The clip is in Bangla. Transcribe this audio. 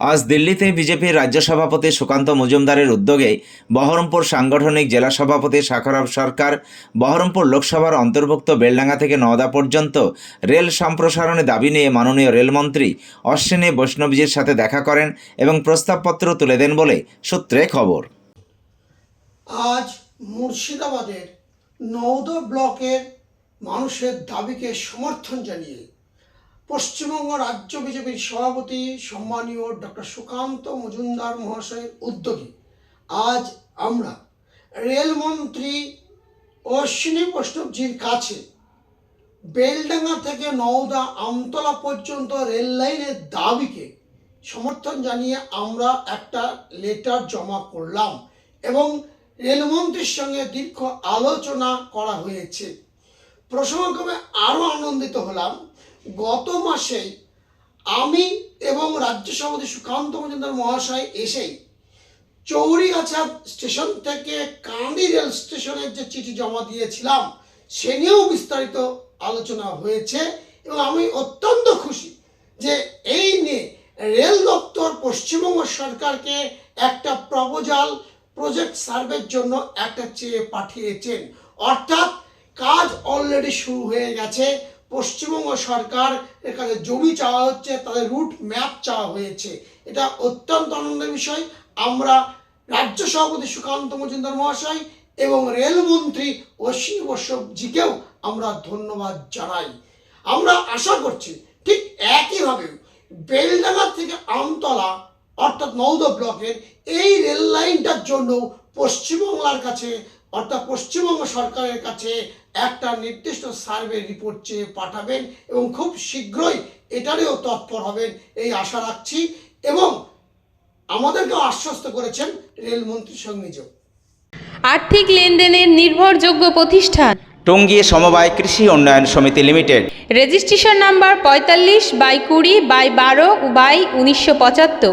আজ দিল্লিতে বিজেপির রাজ্য সভাপতি সুকান্ত মজুমদারের উদ্যোগে বহরমপুর সাংগঠনিক জেলা সভাপতি শাখরব সরকার বহরমপুর লোকসভার অন্তর্ভুক্ত বেলডাঙ্গা থেকে নওদা পর্যন্ত রেল সম্প্রসারণে দাবি নিয়ে মাননীয় রেলমন্ত্রী অশ্বিনী বৈষ্ণবজির সাথে দেখা করেন এবং প্রস্তাবপত্র তুলে দেন বলে সূত্রে খবর। আজ মুর্শিদাবাদের নওদা ব্লকের মানুষের দাবিকে সমর্থন জানিয়ে পশ্চিমবঙ্গ রাজ্য বিজেপির সভাপতি সম্মানীয় ডক্টর সুকান্ত মজুমদার মহাশয়ের উদ্যোগে আজ আমরা রেলমন্ত্রী অশ্বিনী বৈষ্ণবজির কাছে বেলডাঙ্গা থেকে নওদা আমতলা পর্যন্ত রেল লাইনের দাবিকে সমর্থন জানিয়ে আমরা একটা লেটার জমা করলাম এবং রেলমন্ত্রীর সঙ্গে দীর্ঘ আলোচনা করা হয়েছে। প্রসঙ্গক্রমে আরও আনন্দিত হলাম। গত মাসেই আমি এবং রাজ্য সভাপতি সুকান্ত মজুমদার মহাশয় এসেই চৌরিগাছা স্টেশন থেকে কান্দি রেল স্টেশনের যে চিঠি জমা দিয়েছিলাম, সে নিয়েও বিস্তারিত আলোচনা হয়েছে এবং আমি অত্যন্ত খুশি যে এই নিয়ে রেল দপ্তর পশ্চিমবঙ্গ সরকারকে একটা প্রপোজাল, প্রজেক্ট সার্ভের জন্য একটা চেয়ে পাঠিয়েছেন। অর্থাৎ কাজ অলরেডি শুরু হয়ে গেছে। পশ্চিমবঙ্গ সরকার কাছে জমি চাওয়া হচ্ছে, তাদের রুট ম্যাপ চাওয়া হয়েছে। এটা অত্যন্ত আনন্দের বিষয়। আমরা রাজ্য সভাপতি সুকান্ত মজুমদার মহাশয় এবং রেলমন্ত্রী অশ্বিনী বৈষ্ণবজিকেও আমরা ধন্যবাদ জানাই। আমরা আশা করছি ঠিক একইভাবে বেলডাঙ্গা থেকে আমতলা, অর্থাৎ নৌদ ব্লকের এই রেল লাইনটার জন্য পশ্চিমবাংলার কাছে অর্থাৎ পশ্চিমবঙ্গ সরকারের কাছে একটা নির্দিষ্ট সার্ভে রিপোর্ট চেয়ে পাঠাবেন এবং খুব শীঘ্রই এটারও তৎপর হবেন এই আশা রাখছি। এবং আমাদেরকেও আশ্বস্ত করেছেন রেলমন্ত্রীর সঙ্গে নিজেও আর্থিক লেনদেনের নির্ভরযোগ্য প্রতিষ্ঠান। টঙ্গী সমবায় কৃষি উন্নয়ন সমিতি লিমিটেড। রেজিস্ট্রেশন নাম্বার পঁয়তাল্লিশ বাই কুড়ি বাই বারো বাই উনিশশো পঁচাত্তর।